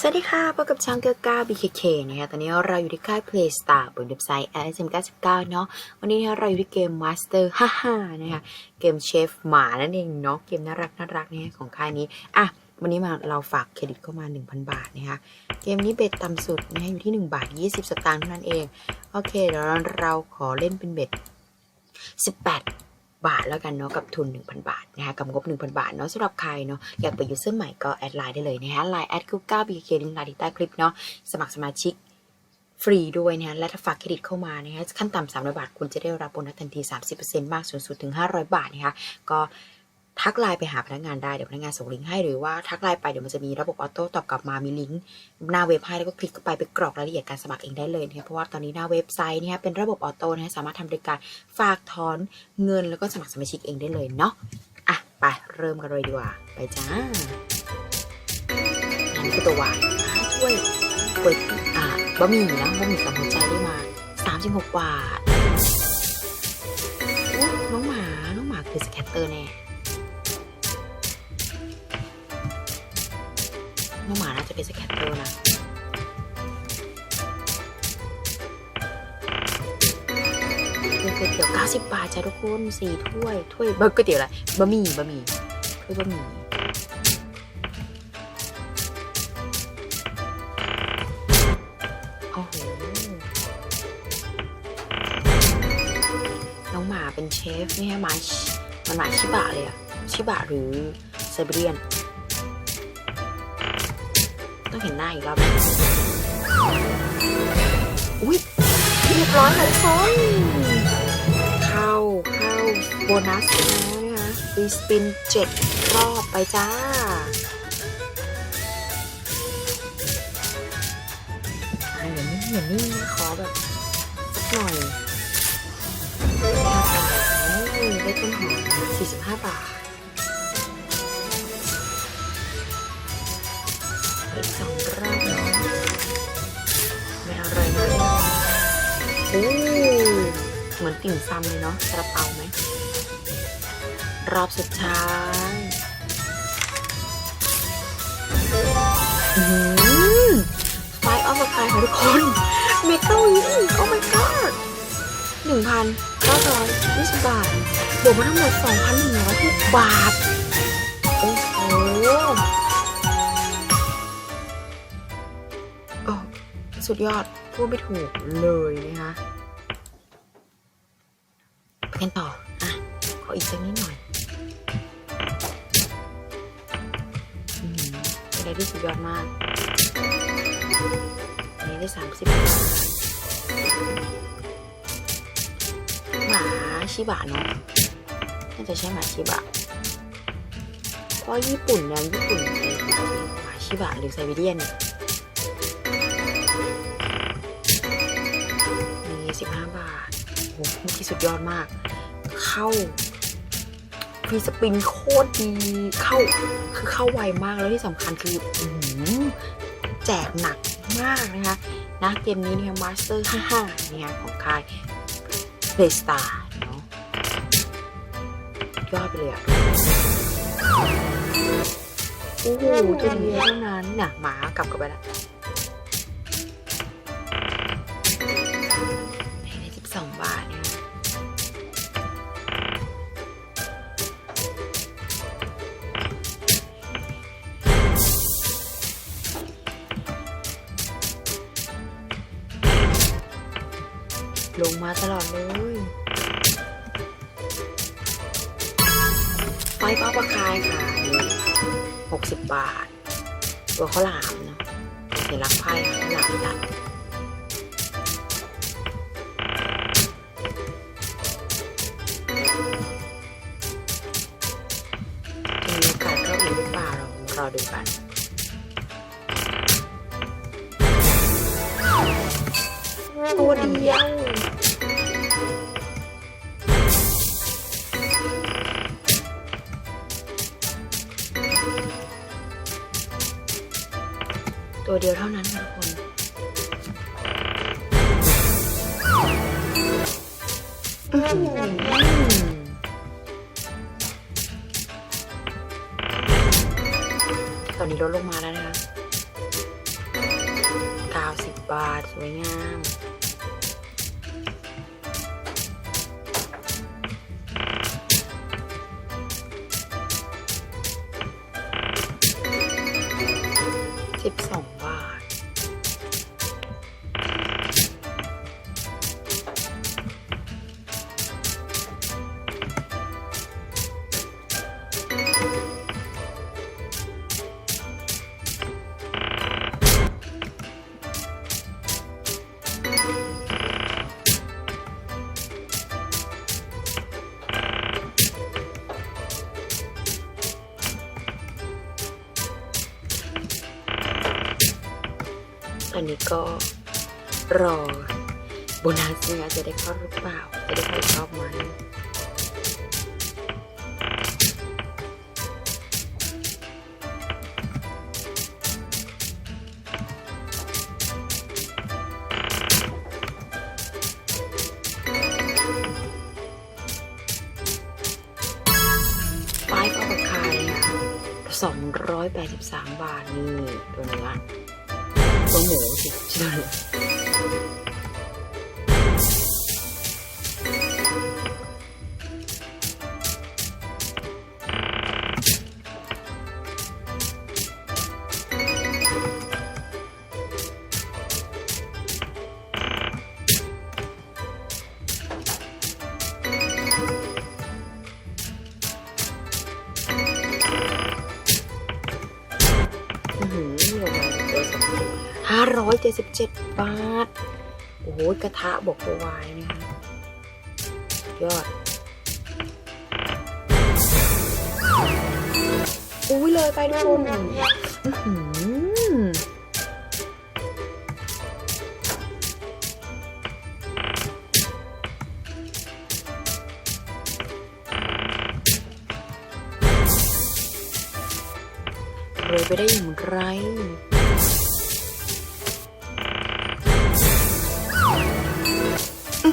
สวัสดีค่ะ พบกับช่างเกอร์ก้า BKK นะคะ ตอนนี้เราอยู่ที่ค่าย Playstar บนเว็บไซต์ SM99 เนาะ วันนี้เราอยู่ที่เกม Master 55นะคะ เกมเชฟหมานั่นเองเนาะ เกมน่ารักน่ารักเนี่ยของค่ายนี้ อะ วันนี้มาเราฝากเครดิตเข้ามา 1,000 บาทนะคะ เกมนี้เบ็ดต่ำสุดนะคะอยู่ที่ 1 บาท 20 สตางค์เท่านั้นเอง โอเค เดี๋ยวเราขอเล่นเป็นเบ็ด 18 บาทแล้วกันเนาะกับทุน 1,000 บาทนะคะกับงบ 1,000 บาทเนาะสำหรับใครเนาะอยากเปิดยูเซอร์ใหม่ก็แอดไลน์ได้เลยนะคะไลน์แอดคูก้าบีเคลิงก์ไลน์ที่ใต้คลิปเนาะสมัครสมาชิกฟรีด้วยนะคะและถ้าฝากเครดิตเข้ามานะคะขั้นต่ำ300บาท คุณจะได้รับโบนัสทันที 30%มากสูงสุดถึง 500 บาทนะคะก็ ทักไลน์ไปหาพนักงานได้เดี๋ยวพนักงานส่งลิงก์ให้หรือว่าทักไลน์ไปเดี๋ยวมันจะมีระบบออโต้ตอบกลับมามีลิงก์หน้าเว็บให้แล้วก็คลิกเข้าไปไปกรอกรายละเอียดการสมัครเองได้เลยนะคะเพราะว่าตอนนี้หน้าเว็บไซต์เนี่ยเป็นระบบออโต้นะคะสามารถทำโดยการฝากถอนเงินแล้วก็สมัครสมาชิกเองได้เลยเนาะอะไปเริ่มกันเลยดีกว่าไปจ้าอันนี้คือตัววายอะถ้วยก๋วยอะบะหมี่นะบะหมี่กับหัวใจได้มา 36 บาทอุ๊ยน้องหมาน้องหมาคือสแคตเตอร์แน่ น้องหมาน่าจะเป็นสแคตเตอร์นะก๋วยเตี๋ยว90 บาทจ้ะทุกคนสี่ถ้วย ถ้วยเบอร์ก๋วยเตี๋ยวอะไรบะหมี่บะหมี่ถ้วยบะหมี่โอ้โหน้องหมาเป็นเชฟนี่ฮะหมามันหมาชิบะเลยอะชิบะหรือไซบีเรียน ต้องเห็นหน้าอีกรอบหนึ่งอุ้ยเรียบร้อยค่ะทุกคนเข้าเข้าโบนัสแล้วนะคะรีสปินเจ็ดรอบไปจ้าอะอย่างนิ่งอย่างนะขอแบบสักหน่อยโอ้ยได้ต้นหอม45 บาท ติ่มซำเลยเนาะกระเป๋าไหม รอบสุดท้ายอืมไฟออฟไฟค่ะทุกคนเมกาวินโอ้ my god หนึ่งพันเก้าร้อยยี่สิบบาท บวกมาทั้งหมดสองพันหนึ่งร้อยหกบาท โอ้โหโอ้สุดยอดพูดไม่ถูกเลยนะคะ กันต่อ อะ ขออีกสักนิดหน่อยอือหือเป็นอะไรที่สุดยอดมาก อันนี้ได้สามสิบบาทหมาชิบะเนาะน่าจะใช่หมาชิบะ เพราะญี่ปุ่นเนี่ยญี่ปุ่นหมาชิบะหรือไซบีเรียนเนี่ยมีสิบห้าบาท เมื่อกี้สุดยอดมาก เข้าฟรีสปินโคตรดีเข้าคือเข้าไวมากแล้วที่สำคัญคืออื้อหือแจกหนักมากนะคะนะเกมนี้เนี่ยมาสเตอร์55เนี่ยของค่าย Playstar เนาะยอดไปเลยอะโอ้โหตัวเดียวเท่านั้นน่ะหมากลับกันไปแล้ว งมาตลอดเลยไฟป้าปลาคายค่ะหกสิบบาท ตัวข้าวหลามเนาะเห็นรักไพ่ค่ะข้าวหลามตัดจะมีโอกาสเข้าอีกหรือเปล่าเรารอดูกัน ตัวเดียวเท่านั้นนะทุกคนตอนนี้ลดลงมาแล้วนะคะบาท สวยงาม อนนี้ก็รอโบนัสเนี่ยจะได้เข้าหรือเปล่า จะได้เข้ารอบไหมไฟฟ์เอาคายสองร้อยแปดสิบสามบาทนี่ตัวนื้อตั วหมูสิใ577 บาท โอ้โหกระทะบอกวายนะคะยอด อุ้ยเลยไปทุกคนเลยไปได้อย่างไร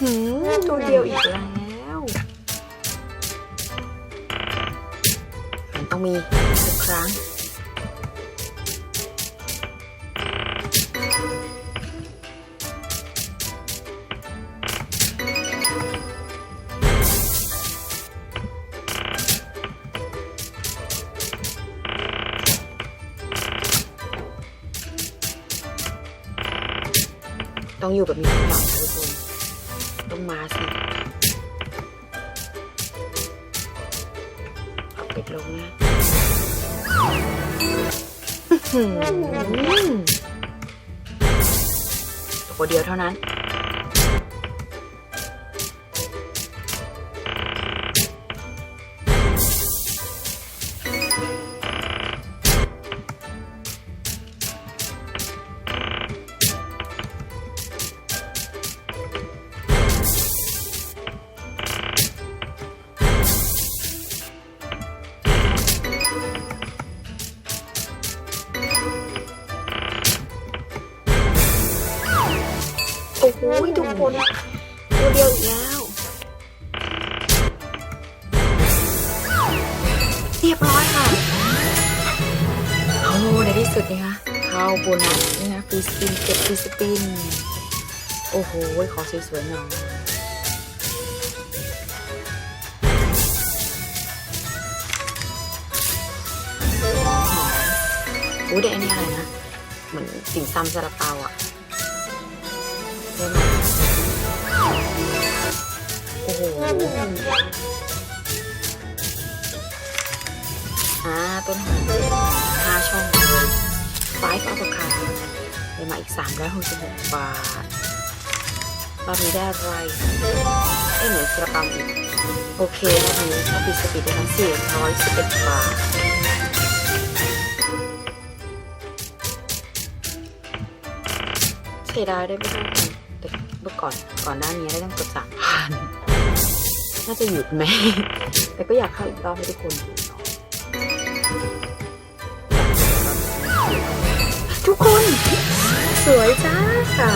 หือตัวเดียวอีกแล้วมันต้องมีทุกครั้งต้องอยู่แบบมีความหวังนะทุกคน ต้องมาสิเอาเป็ดลงนะอื้อหือตัวเดียวเท่านั้น อ้โหทุกคนตัวเดียวอีกแล้วเรียบร้อยค่ะโอ้ในที่สุดนะคะเข้าโบนัสนะคะฟรีสปินเก็บฟรีสปิน โอ้โห ขอสวยๆหน่อยอู้ได้อันนี้อะไรนะ เหมือนติ่มซำซาลาเปาอะ โอ้โหอ่าต้นหอมห้าช่องเลยไฟฟ์อัลคาได้มาอีกสามร้อยหกสิบหกบาทรอบนี้ได้อะไรเอ้ยเหมือนกระป๋าอีก โอเครอบนี้ชอบบิสกิตได้ทั้งสี่ร้อยสิบเอ็ดบาทเสียดายได้ไม่ต้องแต่เมื่อก่อนก่อนหน้านี้ได้ตั้งเกือบสามพัน น่าจะหยุดไหม แต่ก็อยากเข้าอีกรอบให้ทุกคนดูเนาะทุกคน สวยจ้าค่ะ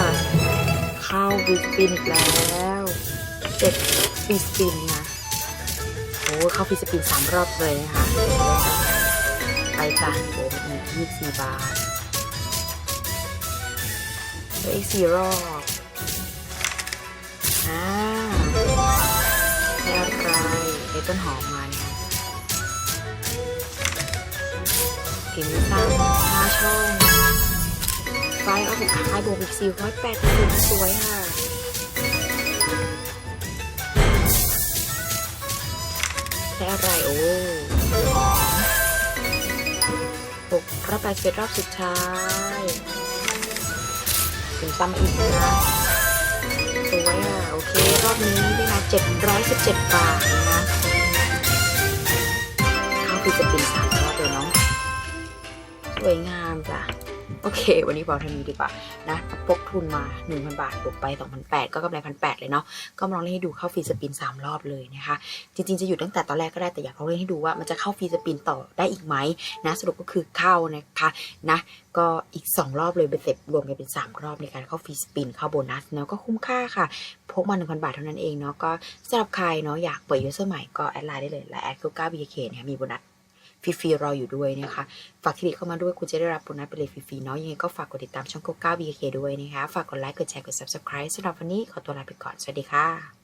เข้าฟิสปินอีกแล้วเจ็ดฟิสปินนะโอ้เข้าฟิสปินสามรอบเลยนะคะไปจ้ะโอ้อีกยี่สิบบาทเหลืออีกสี่รอบอ่า ต้นหอมมาเนี่ยพิมพ์ซ้ำห้าช่องไฟเอาสุดท้ายบวกอีกสี่ร้อยแปดสิบสวยค่ะได้อะไรโอ้หกรอบแปดสิบรอบสุดท้ายถึงซ้ำอีกนะสวยอะ โอเค รอบนี้ได้มาเจ็ดร้อยสิบเจ็ดบาท นะคะเข้าฟิสปินสามรอบเลยเนาะสวยงามจ้ะโอเค วันนี้พอเท่านี้ดีกว่านะพกทุนมา 1,000 บาทบวกไป 2,800 ก็กำไร1,800 เลยเนาะ ก็มาลองเล่นให้ดูเข้าฟรีสปิน 3 รอบเลยนะคะ จริงๆ จะหยุดตั้งแต่ตอนแรกก็ได้ แต่อยากลองเล่นให้ดูว่ามันจะเข้าฟรีสปินต่อได้อีกไหมนะ สรุปก็คือเข้านะคะนะ ก็อีก 2 รอบเลยเป็นเสร็จรวมกันเป็น 3 รอบในการเข้าฟรีสปิน เข้าโบนัสเนาะก็คุ้มค่าค่ะ พกมา 1,000 บาทเท่านั้นเองเนาะ ก็สำหรับใครเนาะอยากเปิดยูเซอร์ใหม่ก็แอดไลน์ได้เลยและแอดคูก้าบีเคเนี่ยมีโบนัส ฟรีๆรออยู่ด้วยนะคะ ฝากคลิกเข้ามาด้วยคุณจะได้รับโบนัสไปเลยฟรีๆเนาะยังไงก็ฝากกดติดตามช่อง 99 BK ด้วยนะคะ ฝากกดไลค์กดแชร์กด subscribe สำหรับวันนี้ขอตัวลาไปก่อน สวัสดีค่ะ